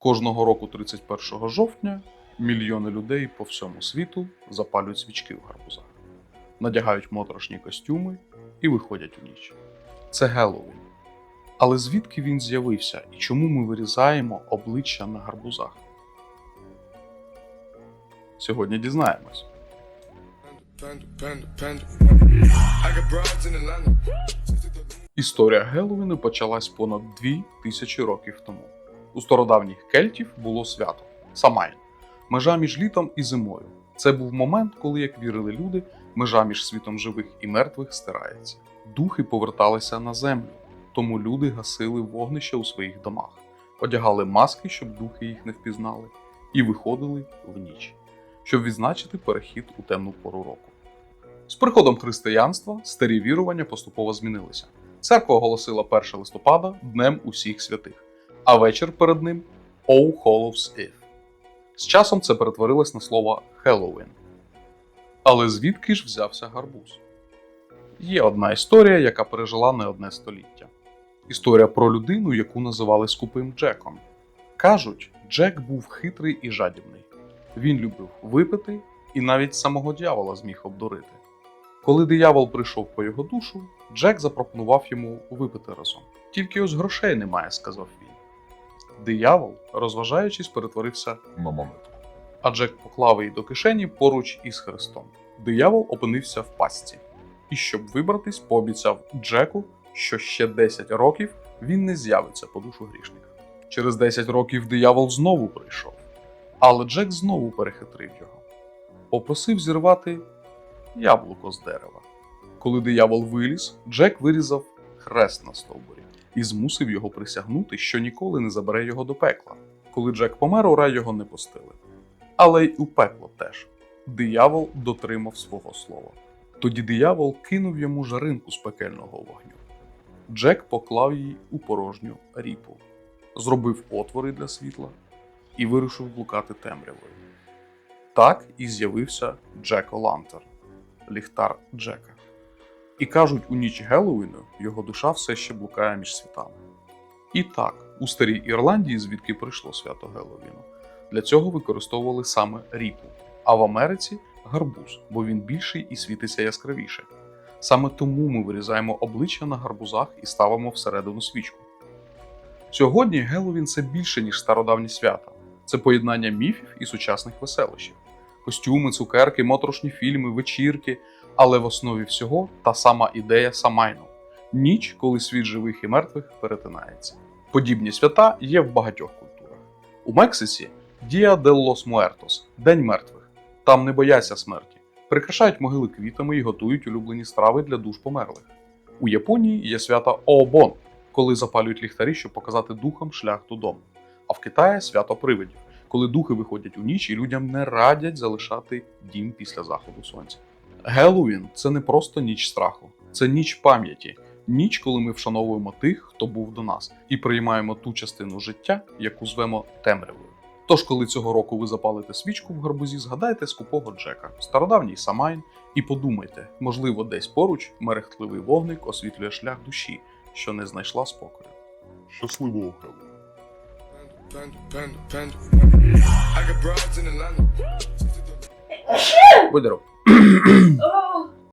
Кожного року 31 жовтня мільйони людей по всьому світу запалюють свічки в гарбузах, надягають моторошні костюми і виходять у ніч. Це Геловін. Але звідки він з'явився і чому ми вирізаємо обличчя на гарбузах? Сьогодні дізнаємось. Історія Геловіну почалась понад дві тисячі років тому. У стародавніх кельтів було свято Самайн межа між літом і зимою. Це був момент, коли, як вірили люди, межа між світом живих і мертвих стирається. Духи поверталися на землю, тому люди гасили вогнище у своїх домах, одягали маски, щоб духи їх не впізнали, і виходили в ніч, щоб відзначити перехід у темну пору року. З приходом християнства старі вірування поступово змінилися. Церква оголосила 1 листопада Днем усіх святих, а вечір перед ним All Hallows Eve. З часом це перетворилось на слово Хеллоуін. Але звідки ж взявся гарбуз? Є одна історія, яка пережила не одне століття. Історія про людину, яку називали скупим Джеком. Кажуть, Джек був хитрий і жадібний. Він любив випити і навіть самого дьявола зміг обдурити. Коли диявол прийшов по його душу, Джек запропонував йому випити разом. Тільки ось грошей немає, сказав він. Диявол, розважаючись, перетворився на монету. а Джек поклав її до кишені поруч із Христом. Диявол опинився в пастці, і щоб вибратись, пообіцяв Джеку, що ще 10 років він не з'явиться по душу грішника. Через 10 років диявол знову прийшов, але Джек знову перехитрив його. Попросив зірвати яблуко з дерева. Коли диявол виліз, Джек вирізав хрест на стовбурі і змусив його присягнути, що ніколи не забере його до пекла. Коли Джек помер, у рай його не пустили. Але й у пекло теж. Диявол дотримав свого слова. Тоді диявол кинув йому жаринку з пекельного вогню. Джек поклав її у порожню ріпу, зробив отвори для світла і вирушив блукати темрявою. Так і з'явився Джек Олантер, ліхтар Джека. І кажуть, у ніч Геловіну його душа все ще блукає між світами. І так, у старій Ірландії, звідки прийшло свято Геловіну, для цього використовували саме ріпу, а в Америці гарбуз, бо він більший і світиться яскравіше. Саме тому ми вирізаємо обличчя на гарбузах і ставимо всередину свічку. Сьогодні Геловін це більше, ніж стародавні свята. Це поєднання міфів і сучасних веселощів. Костюми, цукерки, моторошні фільми, вечірки, але в основі всього та сама ідея Самайну ніч, коли світ живих і мертвих перетинається. Подібні свята є в багатьох культурах. У Мексиці Дія де лос Муертос День мертвих. Там не бояться смерті, прикрашають могили квітами і готують улюблені страви для душ померлих. У Японії є свято Ообон, коли запалюють ліхтарі, щоб показати духам шлях додому. А в Китаї свято привидів, коли духи виходять у ніч і людям не радять залишати дім після заходу сонця. Геловін це не просто ніч страху, це ніч пам'яті, ніч, коли ми вшановуємо тих, хто був до нас, і приймаємо ту частину життя, яку звемо темрявою. Тож, коли цього року ви запалите свічку в гарбузі, згадайте скупого Джека, стародавній Самайн, і подумайте, можливо, десь поруч мерехтливий вогник освітлює шлях душі, що не знайшла спокою. Щасливого Геловіну! Будь здоров. Oh,